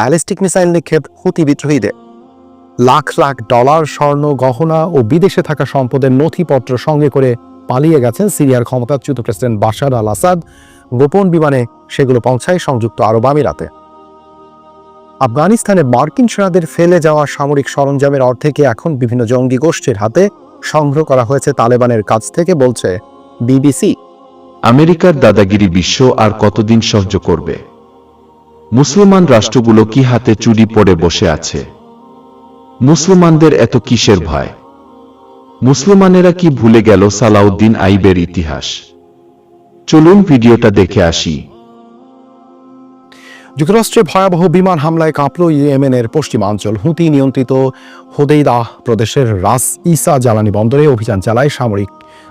Ballistic missile নিক্ষেপ হুতি বিদ্রোহীদের। Lakh lakh dollar, স্বর্ণ, গহনা ও বিদেশে থাকা সম্পদের নথিপত্র সঙ্গে করে পালিয়ে গেছেন সিরিয়ার ক্ষমতাচ্যুত প্রেসিডেন্ট বাশার আল আসাদ। গোপন বিমানে সেগুলো পৌঁছায় সংযুক্ত আরব আমিরাতে। আফগানিস্তানে মার্কিন সেনাদের ফেলে যাওয়া সামরিক সরঞ্জামের অর্ধেকে এখন বিভিন্ন জঙ্গি গোষ্ঠীর হাতে সংগ্রহ করা হয়েছে তালেবানের কাছ থেকে, বলছে বিবিসি। আমেরিকার দাদাগিরি বিশ্ব আর কতদিন সহ্য করবে? মুসলমান রাষ্ট্রগুলো কি হাতে চুরি পড়ে বসে আছে? মুসলমানদের এত কিসের ভয়? মুসলমানেরা কি ভুলে গেল সালাউদ্দিন আইবের ইতিহাস? চলুন ভিডিওটা দেখে আসি। যুক্তরাষ্ট্রে ভয়াবহ বিমান হামলায় কাঁপল ইয়েমেনের পশ্চিমাঞ্চল। হুতি নিয়ন্ত্রিত হোদেইদাহ প্রদেশের রাস ইসা জ্বালানি বন্দরে অভিযান চালায় সামরিক,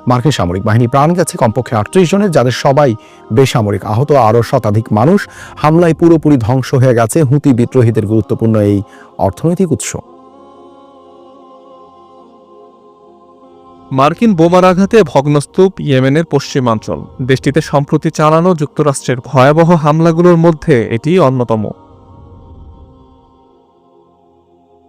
মার্কিন সামরিক বাহিনী। প্রাণ গেছে কমপক্ষে আটত্রিশ জনের, যাদের সবাই বেসামরিক আহত। আরও শতাধিক মানুষ হামলায় পুরোপুরি ধ্বংস হয়ে গেছে হুতি বিদ্রোহীদের গুরুত্বপূর্ণ এই অর্থনৈতিক উৎস। মার্কিন বোমার আঘাতে ভগ্নস্তূপ ইয়েমেনের পশ্চিমাঞ্চল। দেশটিতে সম্প্রতি চালানো যুক্তরাষ্ট্রের ভয়াবহ হামলাগুলোর মধ্যে এটি অন্যতম।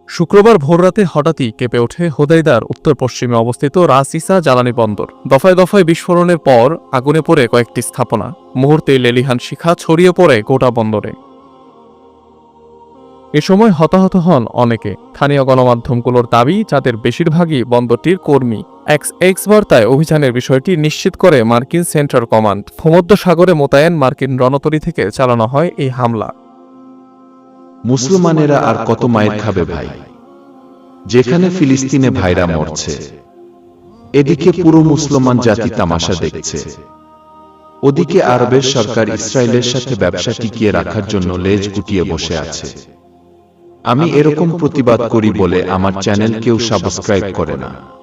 শুক্রবার ভোররাতে হঠাৎই কেঁপে ওঠে হোদাইদার উত্তর পশ্চিমে অবস্থিত রাসিসা জ্বালানি বন্দর। দফায় দফায় বিস্ফোরণের পর আগুনে পড়ে কয়েকটি স্থাপনা। মুহূর্তে লেলিহান শিখা ছড়িয়ে পড়ে গোটা বন্দরে। এ সময় হতাহত হন অনেকে। স্থানীয় গণমাধ্যমগুলোর দাবি, যাদের বেশিরভাগই বন্দরটির কর্মী। এক্স এক্স বার্তায় অভিযানের বিষয়টি নিশ্চিত করে মার্কিন সেন্ট্রাল কমান্ড। ভূমধ্য সাগরে মোতায়েন মার্কিন রণতরী থেকে চালানো হয় এই হামলা। মুসলমানেরা আর কত মায়ের খাবে ভাই? যেখানে ফিলিস্তিনে ভাইরা মরছে। এদিকে পুরো মুসলমান জাতি তামাশা দেখছে। ওদিকে আরবের সরকার ইসরায়েলের সাথে ব্যবসা টিকিয়ে রাখার জন্য লেজ গুটিয়ে বসে আছে। আমি এরকম প্রতিবাদ করি বলে আমার চ্যানেল কেউ সাবস্ক্রাইব করে না।